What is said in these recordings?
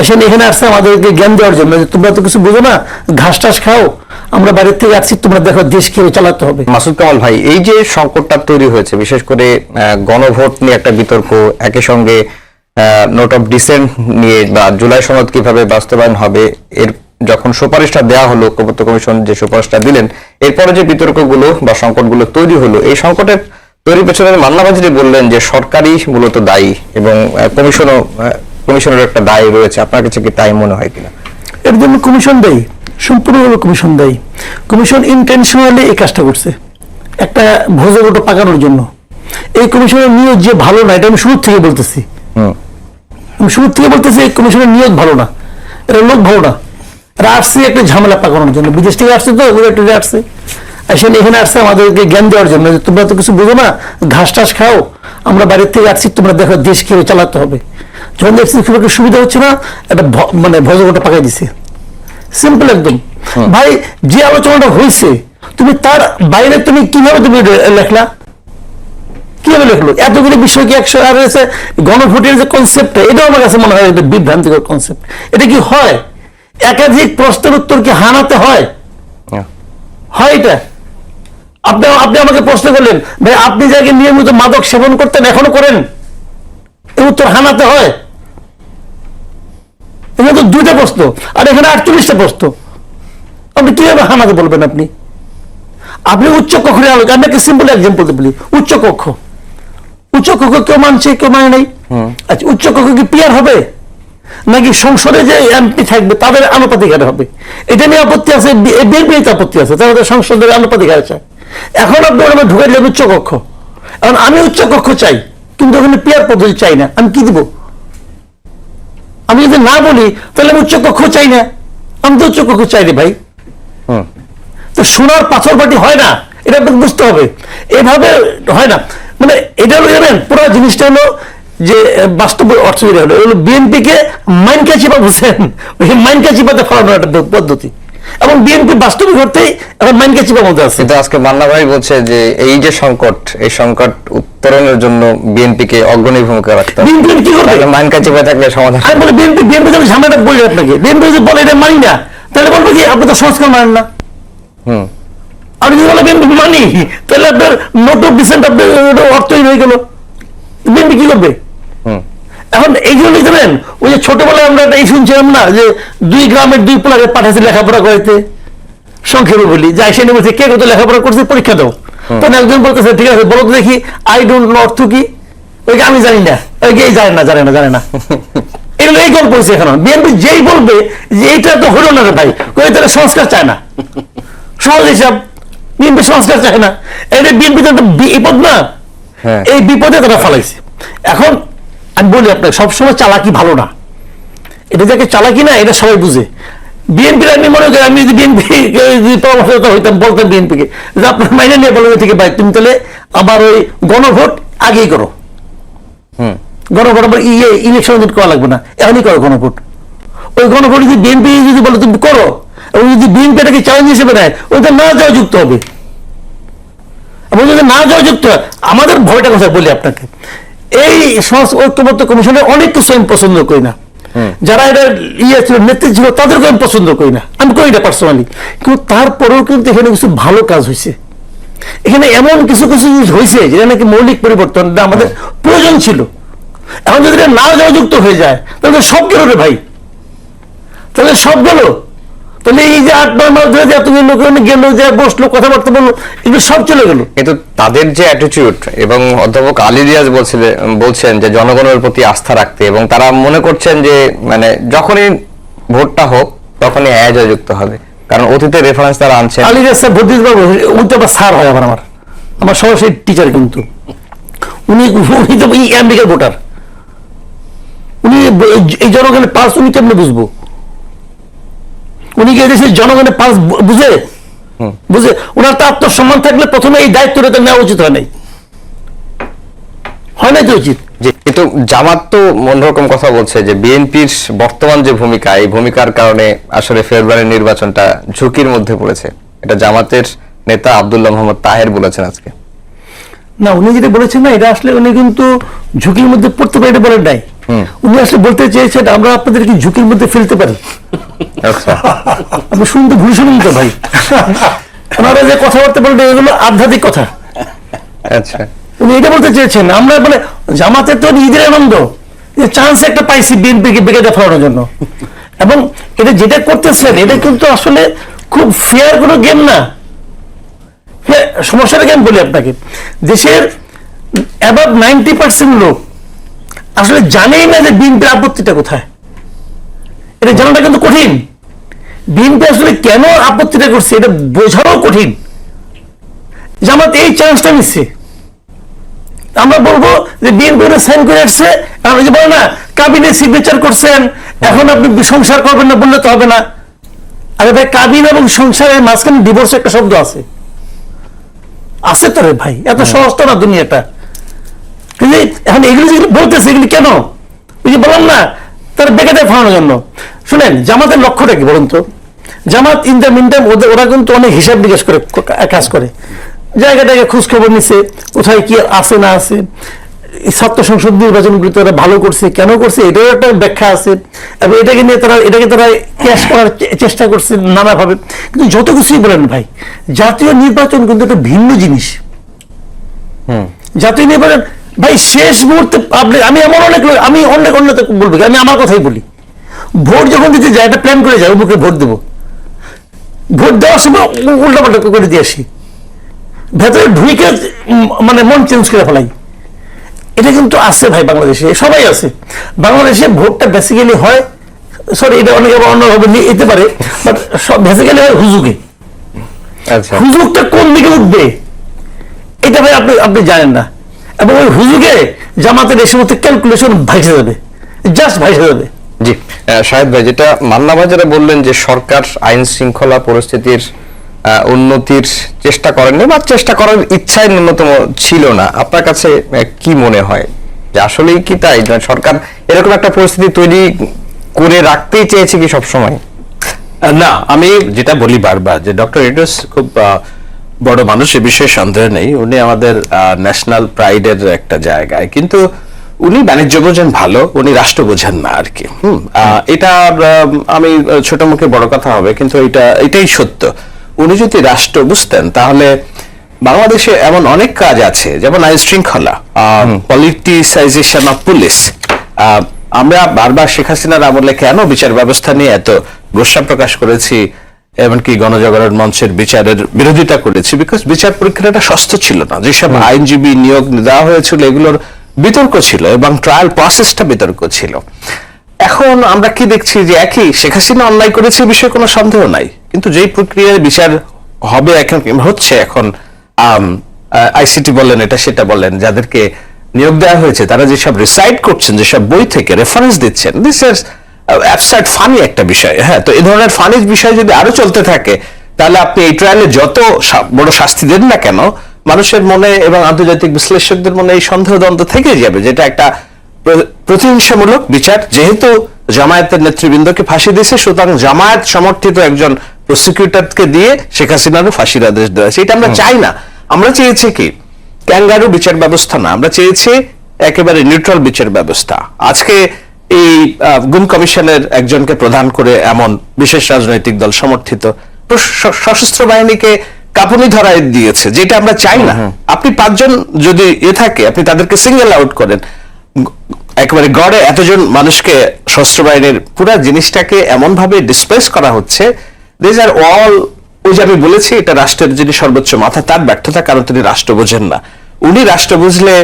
আসেন এখানে আসছে আমাদেরকে জ্ঞান দেওয়ার জন্য তোমরা তো কিছু বুঝো না, ঘাস টাস খাও, আমরা বাইরের থেকে আসছি, তোমরা দেখো দেশ কীভাবে চালাতে হবে। মাসুদ কামাল ভাই, এই যে সংকটটা তৈরি হয়েছে, বিশেষ করে গণভোট নিয়ে একটা বিতর্ক একই সঙ্গে নোট অফ ডিসেন্ট নিয়ে বা জুলাই সনদ কীভাবে বাস্তবায়ন হবে, এর যখন সুপারিশটা দেওয়া হলো ঐক্যবদ্ধ কমিশন যে সুপারিশটা দিলেন, এরপরে যে বিতর্কগুলো বা সংকটগুলো তৈরি হলো, এই সংকটের তৈরির পেছনে বাজিরি বললেন যে সরকারই মূলত দায়ী এবং কমিশনও কমিশনের একটা দায় রয়েছে আপনার কাছে কি তাই মনে হয় কিনা? এর জন্য কমিশন দেয় সম্পূর্ণভাবে কমিশন দেয়। কমিশন ইন্টেনশনালি এই কাজটা করছে একটা ভোজগোটো পাকানোর জন্য। এই কমিশনের নিয়োগ যে ভালো না এটা আমি শুরু থেকে বলতেছি। হুম। আমি শুরু থেকে বলতেছি এই কমিশনের নিয়োগ ভালো না এটা লোক ভালো না। এরা আসছে একটা ঝামেলা পাকানোর জন্য বিদেশ থেকে আসছে তো ওগুলো আসছে। আসেন এখানে আসছে আমাদেরকে জ্ঞান দেওয়ার জন্য যে তোমরা তো কিছু বুঝো না ঘাস টাস খাও আমরা বাইরের থেকে আসছি তোমরা দেখো দেশ কীভাবে চালাতে হবে। যখন দেখছি খুব একটা সুবিধা হচ্ছে না একটা মানে ভজগোটা পাকাই দিছে। সিম্পল একদম। ভাই যে আলোচনাটা হয়েছে তুমি তার বাইরে তুমি কীভাবে তুমি লেখলা? কীভাবে লেখলো? এতগুলো বিষয় কি একশো আর এসে গণভোটের যে কনসেপ্ট এটাও আমার কাছে মনে হয় একটা বিভ্রান্তিকর কনসেপ্ট এটা কি হয়? একাধিক প্রশ্নের উত্তর কি হানাতে হ্যাঁ। হয় এটা? আপনি আপনি আমাকে প্রশ্ন করলেন ভাই আপনি যাকে নিয়মিত মাদক সেবন করতেন এখনও করেন? উত্তর হানাতে হয়। এখানে তো দুইটা প্রশ্ন আর এখানে আটচল্লিশটা প্রশ্ন। আপনি কীভাবে হানাতে বলবেন আপনি? আপনি উচ্চ কক্ষের আলোক আমি একটা সিম্পল এক্সাম্পল বলি উচ্চ কক্ষ। উচ্চ কক্ষ কেউ মানছে কেউ মানে নাই? আচ্ছা উচ্চ কক্ষ কি পিয়ার হবে? নাকি সংসদে যে এমপি থাকবে তাদের আনুপাতিক হবে? এটা নিয়ে আপত্তি আছে বিএনপি আপত্তি আছে তাদের সংসদের আনুপাতিক চায় এখন আপনি ওরা ঢুকে দিলেন উচ্চ কক্ষ এখন আমি উচ্চ কক্ষ চাই কিন্তু ওখানে পিয়ার পদ্ধতি চাই না আমি কি দিব? আমি যদি না বলি তাহলে আমি উচ্চ কক্ষ চাই না। আমি তো উচ্চ কক্ষ চাই রে ভাই। তো সোনার পাথর বাটি হয় না এটা আপনাকে বুঝতে হবে। এভাবে হয় না। মানে এটা হলো জানেন পুরো জিনিসটা হলো যে বাস্তব অর্থ হলো। হলো বিএনপি কে মাইনকা চিপা বুঝছেন ওই মাইনকা চিপাতে ফলানোর একটা পদ্ধতি। এবং বিএনপি বাস্তবিক অর্থেই এখন মাইনকা চিপা মধ্যে আছে। কিন্তু আজকে মান্না ভাই বলছে যে এই যে সংকট এই সংকট উত্তরণের জন্য বিএনপি কে অগ্রণী ভূমিকা রাখতে হবে। বিএনপি কি করবে? তাহলে মাইন কাছে থাকলে সমাধান আমি বলি বিএনপি বিএনপি যদি ঝামেলাটা বলি আপনাকে। বিএনপি যদি বলে এটা মানি না তাহলে বলব কি আপনি তো সংস্কার মানেন না। হুম। আপনি যদি বলে বিএনপি মানি তাহলে আপনার নোট অফ ডিসেন্ট আপনার অর্থই হয়ে গেল। বিএনপি কি করবে? হুম। এখন এই জন্য জানেন ওই যে ছোটবেলায় আমরা এই শুনছিলাম না যে দুই গ্রামের দুই পোলাকে পাঠাচ্ছে লেখাপড়া করাইতে। সংক্ষেপে বলি যে এসে বলছে কে কত লেখাপড়া করছে পরীক্ষা দাও। তখন একজন বলতেছে ঠিক আছে বলো তো দেখি আই ডোন্ট নো অর্থ কি? ওই আমি জানি না ওই এই জানে না জানে না জানে না। এগুলো এই গল্প হয়েছে এখন। বিএনপি যেই বলবে যে এইটা তো হলো না রে ভাই কই তারা সংস্কার চায় না। সহজ হিসাব বিএনপি সংস্কার চায় না। এটা বিএনপি তো একটা বিপদ না। হ্যাঁ। এই বিপদে তারা ফলাইছে। এখন আমি বলি আপনাকে সবসময় চালাকি ভালো না। এটা যাকে চালাকি না এটা সবাই বুঝে। বিএনপির আমি মনে করি আমি যদি বিএনপি পরামর্শদাতা হইতাম বলতাম বিএনপিকে যে আপনার মাইনে নিয়ে বলবে ঠিক ভাই তুমি তাহলে আবার ওই গণভোট আগেই করো। গণভোট আবার ইয়ে ইলেকশন করা লাগবে না। এখনই করো গণভোট। ওই গণভোট যদি বিএনপি যদি বলে তুমি করো এবং যদি বিএনপি এটাকে চ্যালেঞ্জ হিসেবে নেয় ওইটা না যাওয়া যুক্ত হবে। এবং যদি না যাওয়া যুক্ত হয় আমাদের ভয়টা কথা বলি আপনাকে? এই ঐক্যবদ্ধ কমিশনে অনেক কিছু আমি পছন্দ করি না। যারা এটা ইয়ে ছিল নেতৃত্ব ছিল তাদেরকে আমি পছন্দ করি না। আমি করি না পার্সোনালি কিন্তু তারপরেও কিন্তু এখানে কিছু ভালো কাজ হয়েছে। এখানে এমন কিছু কিছু জিনিস হয়েছে যেটা নাকি মৌলিক পরিবর্তন আমাদের প্রয়োজন ছিল। এখন যদি এটা না যাওয়া যুক্ত হয়ে যায় তাহলে সব গেল রে ভাই। তাহলে সব গেল। তাহলে এই যে আট নয় মাস ধরে যে এতগুলো লোক গেলো যে বসল কথাবার্তা বলল এগুলো সব চলে গেল। কিন্তু তাদের যে অ্যাটিটিউড এবং অধ্যাপক আলী রিয়াজ বলছিলেন বলছেন যে জনগণের প্রতি আস্থা রাখতে এবং তারা মনে করছেন যে মানে যখনই ভোটটা হোক তখনই অ্যাজ যুক্ত হবে। কারণ অতীতের রেফারেন্স তারা আনছে আলী রাস্তা ভর্তি দিতে পারব? উনি তো আবার স্যার হয় আবার আমার। আমার সরাসরি টিচার কিন্তু। উনি উনি তো আমেরিকার ভোটার উনি এই জনগণের পাস উনি কেমনে বুঝব। উনি কি এদেশের জনগণের পাস বুঝে? বুঝে? ওনার তো আত্মসম্মান থাকলে প্রথমে এই দায়িত্বটা নেওয়া উচিত হয় নাই। হয় নাই তো উচিত? যে কিন্তু জামাত তো অন্যরকম কথা বলছে যে বিএনপির বর্তমান যে ভূমিকা এই ভূমিকার কারণে আসলে ফেব্রুয়ারি নির্বাচনটা ঝুঁকির মধ্যে পড়েছে। এটা জামাতের নেতা আব্দুল্লাহ মোহাম্মদ তাহের বলেছেন আজকে। না উনি যেটা বলেছেন না এটা আসলে উনি কিন্তু ঝুঁকির মধ্যে পড়তে পারে এটা বলেন নাই। উনি আসলে বলতে চেয়েছেন আমরা আপনাদেরকে ঝুঁকির মধ্যে ফেলতে পারি। আচ্ছা। আপনি শুনতে ভুল শুনুন তো ভাই। ওনারা যে কথাবার্তা বলতে এগুলো আধ্যাত্মিক কথা। আচ্ছা। উনি এটা বলতে চেয়েছেন আমরা মানে জামাতে তো ঈদের আনন্দ। চান্স একটা পাইছি বিএনপিকে বেগে ফেলানোর জন্য। এবং এটা যেটা করতেছেন এটা কিন্তু আসলে খুব ফেয়ার কোনো গেম না। হ্যাঁ, সমস্যাটা কেন বলি আপনাকে? দেশের অ্যাবাভ নাইনটি পার্সেন্ট লোক আসলে জানেই না যে বিএনপির আপত্তিটা কোথায়। এটা জানাটা কিন্তু কঠিন। বিএনপি আসলে কেন আপত্তিটা করছে এটা বোঝাও কঠিন। জামাত এই চান্সটা নিচ্ছে। আমরা বলব যে বিএনপি সাইন করে আসছে আমরা যে বলে না কাবিনে সিগনেচার করছেন এখন আপনি সংসার করবেন না বললে তো হবে না। আরে ভাই কাবিন এবং সংসারের মাঝখানে ডিভোর্স একটা শব্দ আছে। আছে তো রে ভাই এত সহজ তো না দুনিয়াটা। কিন্তু এখন এগুলো যেগুলো বলতেছে এগুলি কেন? ওই যে বললাম না তার বেকাতে ফাঁড়ানোর জন্য। শুনেন জামাতের লক্ষ্যটা কি বলুন তো? Jamaat in the meantime ওদের ওরা কিন্তু অনেক হিসাব নিকাশ করে কাজ করে। জায়গাটাকে খোঁজ খবর নিছে কোথায় কি আছে না আছে। ছাত্র সংসদ নির্বাচনগুলো তারা ভালো করছে কেন করছে এটাও একটা ব্যাখ্যা আছে। এবং এটাকে নিয়ে তারা এটাকে তারা ক্যাশ করার চেষ্টা করছে নানাভাবে। কিন্তু যত কিছুই বলেন ভাই জাতীয় নির্বাচন কিন্তু একটা ভিন্ন জিনিস। জাতীয় নির্বাচন ভাই শেষ মুহূর্তে পাবলিক আমি এমন অনেক লোক আমি অনেক অন্য বলব আমি আমার কথাই বলি। ভোট যখন দিতে যাই একটা প্ল্যান করে যাই অমুকে ভোট দেবো। ভোট দেওয়ার সময় উল্টাপাল্টা করে দিয়ে আসি। ভেতরে ঢুকে মানে মন চেঞ্জ করে ফেলাই। এটা কিন্তু আছে ভাই বাংলাদেশে সবাই আছে। বাংলাদেশে ভোটটা বেসিক্যালি হয় সরি এটা অনেকে আবার অন্যভাবে নিয়ে যেতে পারে বাট সব বেসিক্যালি হয় হুজুগে। আচ্ছা। হুজুগটা কোন দিকে উঠবে? এটা ভাই আপনি আপনি জানেন না। এবং ওই হুজুগে জামাতের এই সমস্ত ক্যালকুলেশন ভাইসে যাবে জাস্ট ভাইসে যাবে। জি শাহেদ ভাই যেটা মান্না ভাই যেটা বললেন যে সরকার আইন শৃঙ্খলা পরিস্থিতির উন্নতির চেষ্টা করেননি বা চেষ্টা করার ইচ্ছাই ন্যূনতম ছিল না। আপনার কাছে কি মনে হয়? যে আসলেই কি তাই? সরকার এরকম একটা পরিস্থিতি তৈরি করে রাখতেই চেয়েছে কি সবসময়? না, আমি যেটা বলি বারবার যে ডক্টর ইডস খুব বড় মানুষ, এ বিষয়ে সন্দেহ নেই। উনি আমাদের ন্যাশনাল প্রাইডের একটা জায়গায়। কিন্তু উনি বাণিজ্য বোঝেন ভালো, উনি রাষ্ট্র বোঝেন না আর কি। হুম এটা আমি ছোট মুখে বড় কথা হবে, কিন্তু এটা, এটাই সত্য। উনি যদি রাষ্ট্র বুঝতেন তাহলে বাংলাদেশে এমন অনেক কাজ আছে যেমন আইন শৃঙ্খলা পলিটিসাইজেশন অফ পুলিশ আমরা বারবার শেখ হাসিনার আমলে কেন বিচার ব্যবস্থা নিয়ে এত গোসা প্রকাশ করেছি এমনকি গণজাগরণ মঞ্চের বিচারের বিরোধিতা করেছি বিকজ বিচার পরীক্ষাটা সস্তা ছিল না। যেসব আইনজীবী নিয়োগ দেওয়া হয়েছিল এগুলোর বিতর্ক ছিল এবং ট্রায়াল প্রসেসটা বিতর্ক ছিল। এখন আমরা কি দেখছি যে একই? শেখ হাসিনা অন্যায় করেছে বিষয়ে কোনো সন্দেহ নাই। কিন্তু যেই প্রক্রিয়ায় বিচার হবে এখন হচ্ছে এখন আইসিটি বলেন, এটা সেটা বলেন, যাদেরকে নিয়োগ দেওয়া হয়েছে, তারা যেসব রিসাইড করছেন, যেসব বই থেকে রেফারেন্স দিচ্ছেন দিস ইজ অ্যাবসার্ট ফানি একটা বিষয় হ্যাঁ? তো এই ধরনের ফানি বিষয় যদি আরও চলতে থাকে, তাহলে আপনি এই ট্রায়ালে যত বড় শাস্তি দেন না কেন, মানুষের মনে এবং আন্তর্জাতিক বিশ্লেষকদের মনে এই সন্দেহ দ্বন্দ্ব থেকে যাবে, যেটা একটা প্রতিহিংসামূলক বিচার। যেহেতু জামায়াতের নেতৃবৃন্দকে ফাঁসি দিয়েছে সুতরাং জামায়াত সমর্থিত একজন প্রসিকিউটরকে দিয়ে শেখ হাসিনারও ফাঁসির আদেশ দেওয়া হয়েছে। এটা আমরা চাই না। আমরা চেয়েছি কি? ক্যাঙ্গারু বিচার ব্যবস্থা না। আমরা চেয়েছি একেবারে নিউট্রাল বিচার ব্যবস্থা। আজকে এই গুম কমিশনের একজনকে প্রধান করে এমন বিশেষ রাজনৈতিক দল সমর্থিত সশস্ত্র বাহিনীকে কাঁপুনি ধরায় দিয়েছে যেটা আমরা চাই না। আপনি পাঁচজন যদি এ থাকে আপনি তাদেরকে সিঙ্গেল আউট করেন। একেবারে গড়ে এতজন মানুষকে সশস্ত্র বাহিনীর পুরা জিনিসটাকে এমন ভাবে ডিসপ্লেস করা হচ্ছে দিস আর অল ওই যে আমি বলেছি, এটা রাষ্ট্রের যিনি সর্বোচ্চ মাথা, তার ব্যর্থতা, কারণ তিনি রাষ্ট্র বোঝেন না। উনি রাষ্ট্র বুঝলে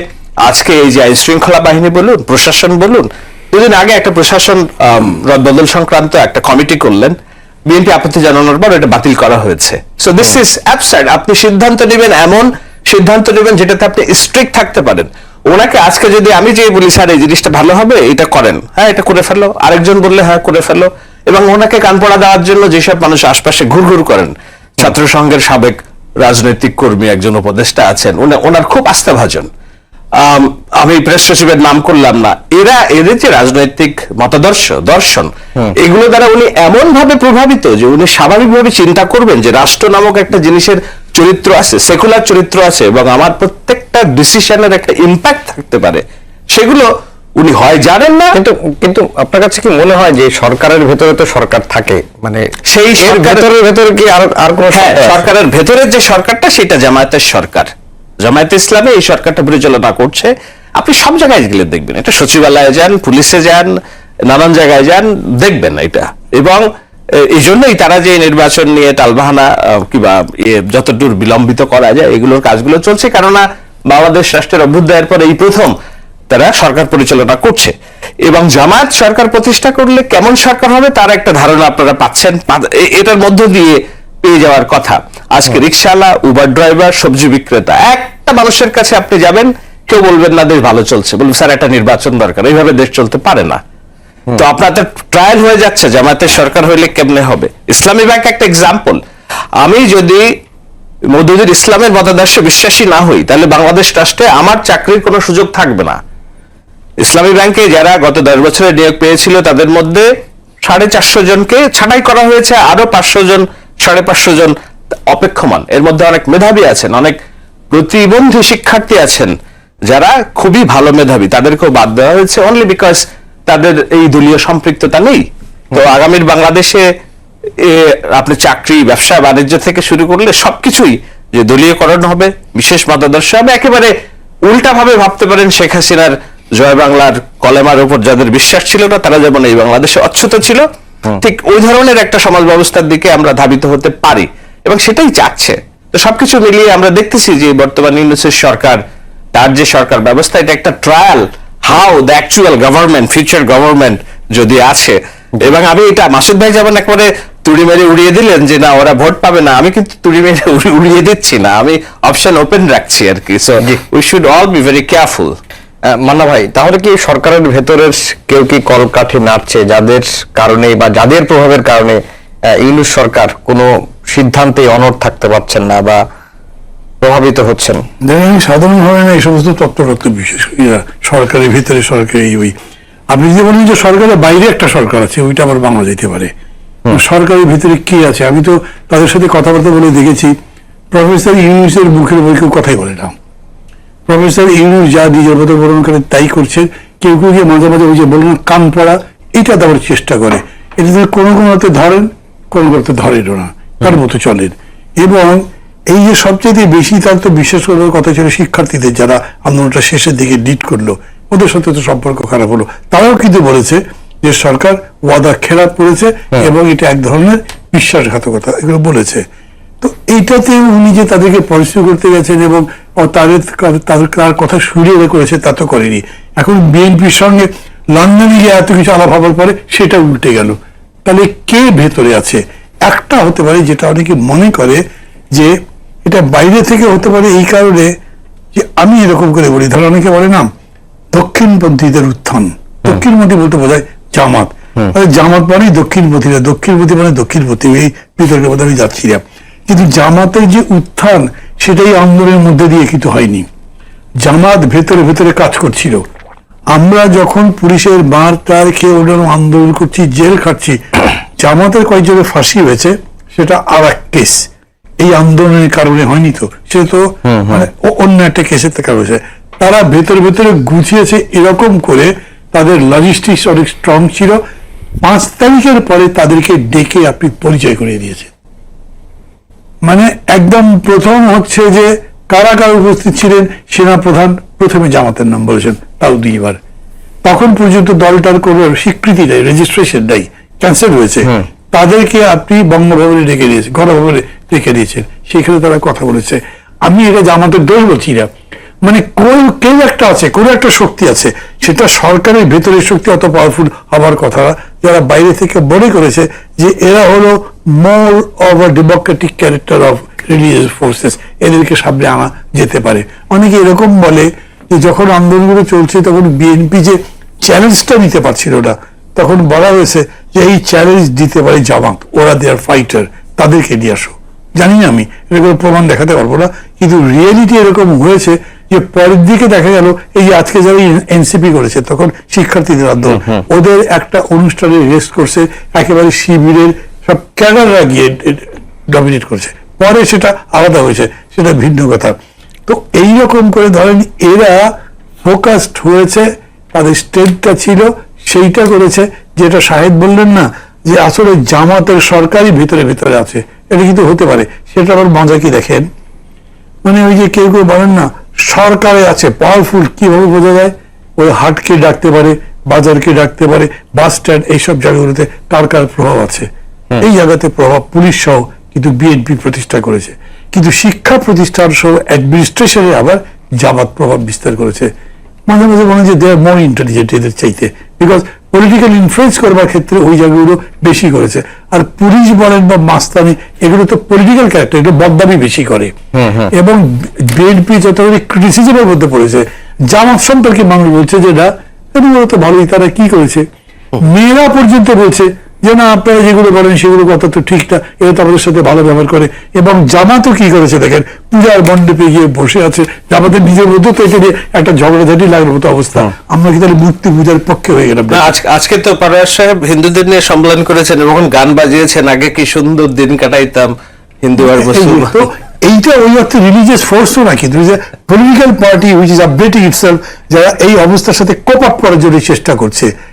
আজকে এই যে আইন শৃঙ্খলা বাহিনী বলুন, প্রশাসন বলুন দুদিন আগে একটা প্রশাসন রদবদল সংক্রান্ত একটা কমিটি করলেন, বিএনপি আপত্তি জানানোর পর এটা বাতিল করা হয়েছে। সো দিস ইজ অ্যাবসার্ড আপনি সিদ্ধান্ত নেবেন এমন সিদ্ধান্ত নেবেন যেটাতে আপনি স্ট্রিক্ট থাকতে পারেন। ওনাকে আজকে যদি আমি যে বলি স্যার এই জিনিসটা ভালো হবে, এটা করেন। হ্যাঁ এটা করে ফেলো। আরেকজন বললে হ্যাঁ করে ফেলো। এবং ওনাকে কান পড়া দেওয়ার জন্য যেসব মানুষ আশপাশে ঘুর ঘুর করেন ছাত্র সংঘের সাবেক রাজনৈতিক কর্মী একজন উপদেষ্টা আছেন ওনার খুব আস্থাভাজন। আম, আমি প্রেস সচিবের নাম করলাম না। এরা এদের যে রাজনৈতিক মতাদর্শ দর্শন এগুলো দ্বারা উনি এমন ভাবে প্রভাবিত যে উনি স্বাভাবিকভাবে চিন্তা করবেন যে রাষ্ট্র নামক একটা জিনিসের চরিত্র আছে সেকুলার চরিত্র আছে এবং আমার প্রত্যেকটা ডিসিশনের একটা ইম্প্যাক্ট থাকতে পারে। সেগুলো উনি হয় জানেন না। কিন্তু কিন্তু আপনার কাছে কি মনে হয় যে সরকারের ভেতরে তো সরকার থাকে? মানে সেই সরকারের- ভেতরের ভেতরে কি আর আর কোনো হ্যাঁ? সরকারের ভেতরের যে সরকারটা সেটা জামায়াতের সরকার। জামায়াত ইসলামে এই সরকারটা পরিচালনা করছে। আপনি সব জায়গায় গেলে দেখবেন। এটা সচিবালয়ে যান, পুলিশে যান, নানান জায়গায় যান, দেখবেন এটা। এবং এই জন্যই তারা যে নির্বাচন নিয়ে টালবাহানা কিংবা ইয়ে যতদূর বিলম্বিত করা যায়, এগুলোর কাজগুলো চলছে। কেননা, বাংলাদেশ রাষ্ট্রের অভ্যুদয়ের পরে এই প্রথম তারা সরকার পরিচালনা করছে। এবং জামায়াত সরকার প্রতিষ্ঠা করলে কেমন সরকার হবে, তার একটা ধারণা আপনারা পাচ্ছেন। এটার মধ্য দিয়ে পেয়ে যাওয়ার কথা। আজকে রিক্সাওয়ালা উবার ড্রাইভার সবজি বিক্রেতা একটা মানুষের কাছে আপনি যাবেন কেউ বলবেন না দেশ ভালো চলছে। বলবেন স্যার একটা নির্বাচন দরকার। এইভাবে দেশ চলতে পারে না। তো আপনাদের ট্রায়াল হয়ে যাচ্ছে জামাতের সরকার হইলে কেমনে হবে? ইসলামী ব্যাংক একটা এক্সাম্পল আমি যদি মধুদের ইসলামের মতাদর্শে বিশ্বাসী না হই তাহলে বাংলাদেশ রাষ্ট্রে আমার চাকরির কোনো সুযোগ থাকবে না। ইসলামী ব্যাংকে যারা গত দশ বছরে নিয়োগ পেয়েছিল তাদের মধ্যে সাড়ে চারশো জনকে ছাঁটাই করা হয়েছে আরও পাঁচশো জন সাড়ে পাঁচশো জন অপেক্ষমান। এর মধ্যে অনেক মেধাবী আছেন, অনেক প্রতিবন্ধী শিক্ষার্থী আছেন যারা খুবই ভালো মেধাবী। তাদেরকেও বাদ দেওয়া হয়েছে অনলি বিকজ তাদের এই দলীয় সম্পৃক্ততা নেই। তো আগামীর বাংলাদেশে আপনি চাকরি, ব্যবসা, বাণিজ্য থেকে শুরু করলে সবকিছুই যে দলীয়করণ হবে, বিশেষ মতাদর্শ হবে, একেবারে উল্টা ভাবে ভাবতে পারেন শেখ হাসিনার জয় বাংলার কলেমার উপর যাদের বিশ্বাস ছিল না, তারা যেমন এই বাংলাদেশে অচ্ছুত ছিল ঠিক ওই ধরনের একটা সমাজ ব্যবস্থার দিকে আমরা ধাবিত হতে পারি এবং সেটাই চাচ্ছে। তো সবকিছু মিলিয়ে আমরা দেখতেছি যে বর্তমান ইউনিসের সরকার তার যে সরকার ব্যবস্থা এটা একটা trial how the actual government future government যদি আছে। এবং আমি এটা মাসুদ ভাই যেমন একবারে তুড়ি মেরে উড়িয়ে দিলেন যে না ওরা ভোট পাবে না আমি কিন্তু তুড়ি মেরে উড়িয়ে দিচ্ছি না আমি অপশন ওপেন রাখছি আর কি। So we should all be very careful Manna ভাই তাহলে কি সরকারের ভেতরের কেউ কি কলকাঠি নাড়ছে? যাদের কারণে বা যাদের প্রভাবের কারণে ইউনুস সরকার কোনো সিদ্ধান্তে অনড় থাকতে পারছেন না বা প্রভাবিত হচ্ছেন? দেখেন সাধারণভাবে না এই সমস্ত তত্ত্ব তত্ত্ব বিশেষ সরকারের ভিতরে সরকারি ওই আপনি যদি বলেন যে সরকারের বাইরে একটা সরকার আছে ওইটা আবার বাংলা যেতে পারে। সরকারের ভিতরে কি আছে? আমি তো তাদের সাথে কথাবার্তা বলে দেখেছি। প্রফেসর ইউনুসের মুখের বই কেউ কথাই বলে না। প্রফেসর ইউনুস যা নিজের মতো বরণ করে তাই করছে কেউ কেউ গিয়ে মাঝে মাঝে ওই যে বলুন কান পড়া এটা দেওয়ার চেষ্টা করে। এটা যদি কোনো কোনো হাতে ধরেন কোনো কোনোতে ধরেনও না তার মতো চলেন এবং এই যে সবচেয়ে বেশি তার তো বিশ্বাস করার কথা ছিল শিক্ষার্থীদের যারা আন্দোলনটা শেষের দিকে লিড করল ওদের সাথে তো সম্পর্ক খারাপ হলো। তারাও কিন্তু বলেছে যে সরকার ওয়াদা খেলাপ করেছে এবং এটা এক ধরনের বিশ্বাসঘাতকতা এগুলো বলেছে। তো এইটাতে উনি যে তাদেরকে পরিচয় করতে গেছেন এবং তাদের তাদের তার কথা ওরা করেছে তা তো করেনি। এখন বিএনপির সঙ্গে লন্ডনে গিয়ে এত কিছু আলাপ হবার পরে সেটা উল্টে গেল। তাহলে কে ভেতরে আছে? একটা হতে পারে যেটা অনেকে মনে করে যে এটা বাইরে থেকে হতে পারে এই কারণে যে আমি এরকম করে বলি। ধরো অনেকে বলে না দক্ষিণপন্থীদের উত্থান। দক্ষিণপন্থী বলতে বোঝায় জামাত। জামাত মানে দক্ষিণপন্থীরা দক্ষিণপন্থী মানে দক্ষিণপন্থী এই বিতর্কের মধ্যে আমি যাচ্ছি না। কিন্তু জামাতের যে উত্থান সেটাই আন্দোলনের মধ্যে দিয়ে কিন্তু হয়নি। জামাত ভেতরে ভেতরে কাজ করছিল। আমরা যখন পুলিশের মার টার খেয়ে ওনার আন্দোলন করছি জেল খাচ্ছি জামাতের কয়েকজনের ফাঁসি হয়েছে সেটা আর এক কেস। এই আন্দোলনের কারণে হয়নি তো। সে তো মানে অন্য একটা কেসের থেকে হয়েছে। তারা ভেতরে ভেতরে গুছিয়েছে এরকম করে তাদের লজিস্টিক্স অনেক স্ট্রং ছিল। পাঁচ তারিখের পরে তাদেরকে ডেকে আপনি পরিচয় করিয়ে দিয়েছেন। মানে একদম প্রথম হচ্ছে যে কারা কারা উপস্থিত ছিলেন সেনা প্রধান প্রথমে জামাতের নাম বলেছেন তাও দুইবার তখন পর্যন্ত দলটার কোনো স্বীকৃতি নেই রেজিস্ট্রেশন নেই ক্যান্সেল হয়েছে। তাদেরকে আপনি বঙ্গভবনে ডেকে দিয়েছেন গণভবনে ডেকে দিয়েছেন সেখানে তারা কথা বলেছে। আমি এটা জামাতের দোষ বলছি না। মানে কেউ কেউ একটা আছে, কোনো একটা শক্তি আছে, সেটা সরকারের ভেতরের শক্তি অত পাওয়ারফুল হবার কথা যারা বাইরে থেকে মনে করেছে যে এরা হলো more of a democratic character of religious forces এদেরকে সামনে আনা যেতে পারে। অনেকে এরকম বলে যে যখন আন্দোলনগুলো চলছে, তখন বিএনপি যে চ্যালেঞ্জটা নিতে পারছিল না, তখন বলা হয়েছে যে এই চ্যালেঞ্জ দিতে পারে জামাত, ওরা দেয়ার ফাইটার তাদেরকে নিয়ে আসো। জানি না আমি এটা কোনো প্রমাণ দেখাতে পারব না, কিন্তু রিয়েলিটি এরকম হয়েছে যে পরের দিকে দেখা গেল এই যে আজকে যারা এনসিপি করেছে তখন শিক্ষার্থীদের আন্দোলন। ওদের একটা অনুষ্ঠানে রেস্ট করছে একেবারে শিবিরের সব ক্যাডাররা গিয়ে ডমিনেট করছে। পরে সেটা আলাদা হয়েছে সেটা ভিন্ন কথা। তো এই রকম করে ধরেন এরা ফোকাসড হয়েছে তাদের স্টেটটা ছিল সেইটা করেছে যেটা শাহেদ বললেন না যে আসলে জামাতের সরকারই ভিতরে ভিতরে আছে। এটা কিন্তু হতে পারে। সেটা আবার মজা কি দেখেন? মানে ওই যে কেউ কেউ বলেন না সরকারে আছে পাওয়ারফুল কীভাবে বোঝা যায়? ওই হাটকে ডাকতে পারে বাজারকে ডাকতে পারে বাস স্ট্যান্ড এইসব জায়গাগুলোতে কার কার প্রভাব আছে? এই জায়গাতে প্রভাব পুলিশ সহ কিন্তু বিএনপি প্রতিষ্ঠা করেছে। কিন্তু শিক্ষা প্রতিষ্ঠান সহ অ্যাডমিনিস্ট্রেশনে আবার জামাত প্রভাব বিস্তার করেছে। মাঝে মাঝে মনে হয় যে দে আর মোর ইন্টেলিজেন্ট এদের চাইতে। বিকজ পলিটিক্যাল ইনফ্লুয়েন্স করবার ক্ষেত্রে ওই জায়গাগুলো বেশি করেছে। আর পুলিশ বলেন বা মাস্তানি এগুলো তো পলিটিক্যাল ক্যারেক্টার এগুলো বদনামি বেশি করে। এবং বিএনপি যতগুলি ক্রিটিসিজমের মধ্যে পড়েছে। জামাত সম্পর্কে মানুষ বলছে যে না এগুলো তো ভালোই তারা কি করেছে? মেয়েরা পর্যন্ত বলছে যে না আপনারা যেগুলো বলেন সেগুলো কথা তো ঠিক না এরা তো আমাদের সাথে ভালো ব্যবহার করে। এবং জামাতও কি করেছে দেখেন পূজার মণ্ডপে গিয়ে বসে আছে জামাতের নিজের মধ্যে তো এটা নিয়ে একটা ঝগড়াঝাটি লাগার মতো অবস্থা। আমরা কি তাহলে মূর্তি পূজার পক্ষে হয়ে গেলাম? আজকে তো পারভেজ সাহেব হিন্দুদের নিয়ে সম্মেলন করেছেন এবং গান বাজিয়েছেন আগে কি সুন্দর দিন কাটাইতাম হিন্দু আর মুসলমান। এইটা ওই অর্থে রিলিজিয়াস ফোর্সও না কিন্তু political party which is updating itself যারা এই অবস্থার সাথে কোপ আপ করার জন্য চেষ্টা করছে। তো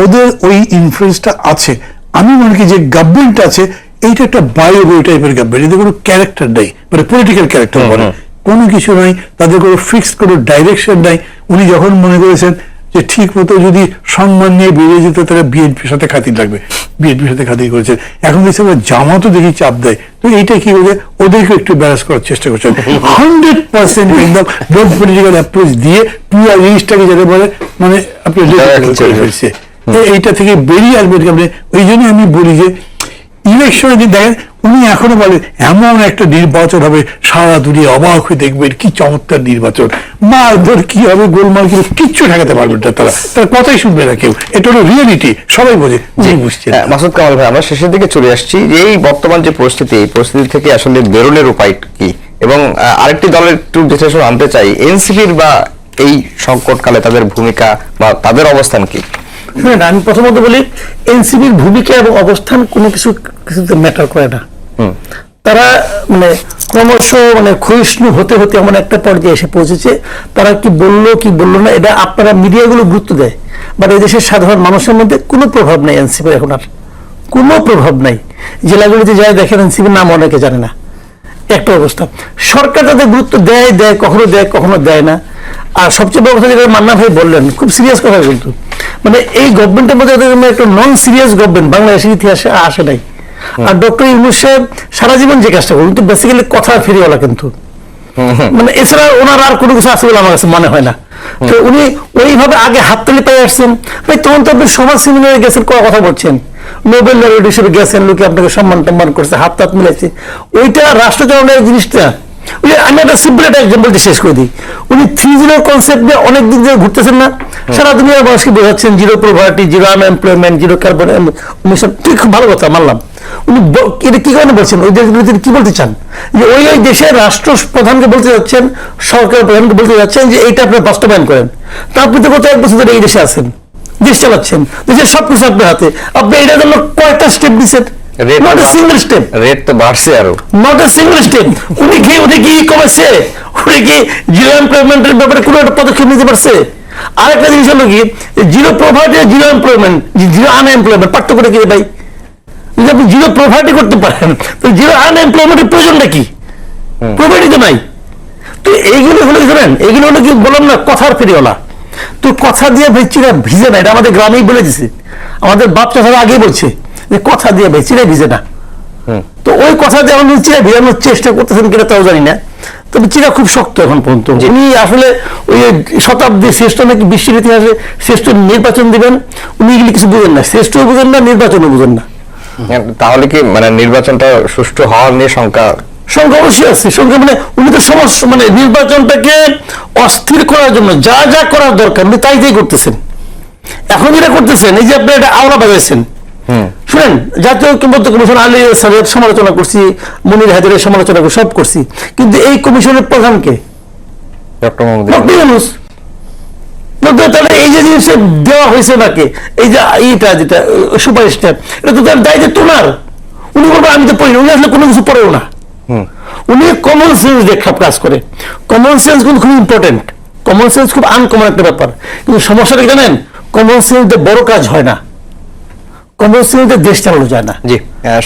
ওদের ওই ইনফ্লুয়েন্সটা আছে। আমি মনে করি যে গভর্নমেন্ট আছে এইটা একটা বায়ো বই টাইপের গভর্নমেন্ট এদের কোনো ক্যারেক্টার নেই মানে পলিটিক্যাল ক্যারেক্টার বলে। কোনো কিছু নাই তাদের কোনো ফিক্সড কোনো ডাইরেকশন নাই। উনি যখন মনে করেছেন যে ঠিক মতো যদি সম্মান নিয়ে বেরিয়ে যেত তারা বিএনপির সাথে খাতির লাগবে। বিএনপির সাথে খাতির করেছেন। এখন দেখছি আমরা জামাতও দেখি চাপ দেয়। তো এইটা কি করে ওদেরকে একটু ব্যালেন্স করার চেষ্টা করছেন হান্ড্রেড পার্সেন্ট একদম নন পলিটিক্যাল অ্যাপ্রোচ দিয়ে পুরো জিনিসটাকে যাতে বলে মানে আপনি করে ফেলছে। এইটা থেকে বেরিয়ে আসবেন আপনি। ওই জন্য আমি বলি যে ইলেকশনে যে দেখেন উনি এখনও বলে এমন একটা নির্বাচন হবে সারা দুনিয়া অবাক হয়ে দেখবেন কি চমৎকার নির্বাচন। মারধর কি হবে গোলমাল কি কিচ্ছু ঠেকাতে পারবেন না তারা। তার কথাই শুনবে না কেউ। এটা হলো রিয়েলিটি সবাই বোঝে উনি বুঝছেন হ্যাঁ, মাসুদ কামাল ভাই আমরা শেষের দিকে চলে আসছি। যে এই বর্তমান যে পরিস্থিতি এই পরিস্থিতি থেকে আসলে বেরোনের উপায় কি? এবং আরেকটি দলের একটু বিশ্লেষণ আনতে চাই। এনসিপির বা এই সংকটকালে তাদের ভূমিকা বা তাদের অবস্থান কি? হ্যাঁ আমি প্রথমত বলি এনসিপির ভূমিকা এবং অবস্থান কোনো কিছু কিছুতে ম্যাটার করে না। তারা মানে ক্রমশ মানে ক্ষয়িষ্ণু হতে হতে এমন একটা পর্যায়ে এসে পৌঁছেছে। তারা কি বলল কি বলল না এটা আপনারা মিডিয়াগুলো গুরুত্ব দেয়। বাট এই দেশের সাধারণ মানুষের মধ্যে কোনো প্রভাব নেই এনসিপির এখন আর। কোনো প্রভাব নাই। জেলাগুলিতে যায় দেখেন এনসিপির নাম অনেকে জানে না। একটা অবস্থা। সরকার তাদের গুরুত্ব দেয় দেয় কখনো দেয় কখনো দেয় না। আর সবচেয়ে বড় কথা যেটা মান্না ভাই বললেন খুব সিরিয়াস কথা কিন্তু। মানে এই গভর্নমেন্টের মধ্যে একটা নন সিরিয়াস গভর্নমেন্ট বাংলাদেশের ইতিহাসে আসে নাই। আর ডক্টর ইউনুস সাহেব সারা জীবন যে কাজটা করুন কিন্তু বেসিক্যালি কথা ফিরিওয়ালা কিন্তু। মানে এছাড়া ওনার আর কোনো কিছু আছে বলে আমার কাছে মনে হয় না। তো উনি ওইভাবে আগে হাততালি পেয়ে আসছেন। ভাই তখন তো আপনি সমাজ সেমিনারে গেছেন কোনো কথা বলছেন? নোবেল লরেট হিসেবে গেছেন লোকে আপনাকে সম্মান টম্মান করছে হাত টাত মিলাইছে। ওইটা রাষ্ট্রচরণের জিনিসটা। আমি একটা সিম্পল একটা শেষ করে দিই। উনি থ্রি জিরো কনসেপ্ট অনেক দিক দিয়ে ঘুরতেছেন না। সারা দুনিয়ার মানুষকে বোঝাচ্ছেন zero poverty zero unemployment zero carbon খুব ভালো কথা মানলাম। উনি এটা কি কারণে বলছেন? ওই দেশগুলো তিনি কি বলতে চান? যে ওই ওই দেশের রাষ্ট্র প্রধানকে বলতে যাচ্ছেন সরকার প্রধানকে বলতে যাচ্ছেন যে এইটা আপনি বাস্তবায়ন করেন। তা আপনি তো গত এক বছর ধরে এই দেশে আছেন দেশ চালাচ্ছেন দেশের সবকিছু আপনার হাতে। আপনি এটার জন্য কয়েকটা স্টেপ দিচ্ছেন not a single step rate তো বাড়ছে আরও। নট এ সিঙ্গেল স্টেপ উনি কি উনি কি কমেছে উনি কি জিরো এমপ্লয়মেন্টের ব্যাপারে কোনো একটা পদক্ষেপ নিতে পারছে? আরেকটা জিনিস হলো কি zero poverty zero employment zero unemployment পার্থক্যটা কি ভাই? যদি আপনি জিরো প্রভার্টি করতে পারেন তো জিরো আনএমপ্লয়মেন্টের প্রয়োজনটা কি? প্রভার্টি তো নাই। তো এইগুলো হলো কি জানেন? এইগুলো হলো কি বললাম না কথার ফেরিওয়ালা। তো কথা দিয়ে ভাই চিরা ভিজে না এটা আমাদের গ্রামেই বলে দিছে। আমাদের বাপ চাষারা আগেই বলছে। যে কথা দিয়ে ভাই চিরা ভিজে না। তো ওই কথা দিয়ে আমাদের চিরা ভিজানোর চেষ্টা করতেছেন কিনা তাও জানি না। তবে চিরা খুব শক্ত এখন পর্যন্ত। উনি আসলে ওই শতাব্দীর শ্রেষ্ঠ নাকি বিশ্বের ইতিহাসে শ্রেষ্ঠ নির্বাচন দিবেন উনি এগুলি কিছু বুঝেন না। শ্রেষ্ঠ বুঝেন না নির্বাচনও বুঝেন না। তাহলে কি মানে নির্বাচনটা সুষ্ঠু হওয়ার নিয়ে শঙ্কা? সংখ্যা অবশ্যই আছে। সংখ্যা মানে উনি তো সমস্যা মানে নির্বাচনটাকে অস্থির করার জন্য যা যা করার দরকার উনি তাই তাই করতেছেন। এখন যেটা করতেছেন এই যে আপনি এটা আওলা বাজাইছেন। শুনেন জাতীয় ঐক্যবদ্ধ কমিশন আলী সাহেব সমালোচনা করছি মনির হাজারের সমালোচনা সব করছি। কিন্তু এই কমিশনের প্রধানকে তাহলে এই যে জিনিসটা দেওয়া হয়েছে নাকি এই যে এইটা যেটা সুপারিশটা এটা তো তার দায়িত্ব তোলার উনি বলব আমি তো পড়ি না উনি আসলে কোনো কিছু পড়েও না। উনি কমন সেন্স দিয়ে কাজ করে। কমন সেন্স কিন্তু খুব ইম্পর্টেন্ট কমন সেন্স খুব আনকমন একটা ব্যাপার। কিন্তু সমস্যাটা জানেন? কমন সেন্স বড় কাজ হয় না। সেন্স দিয়ে দেশ চালানো যায় না। জি।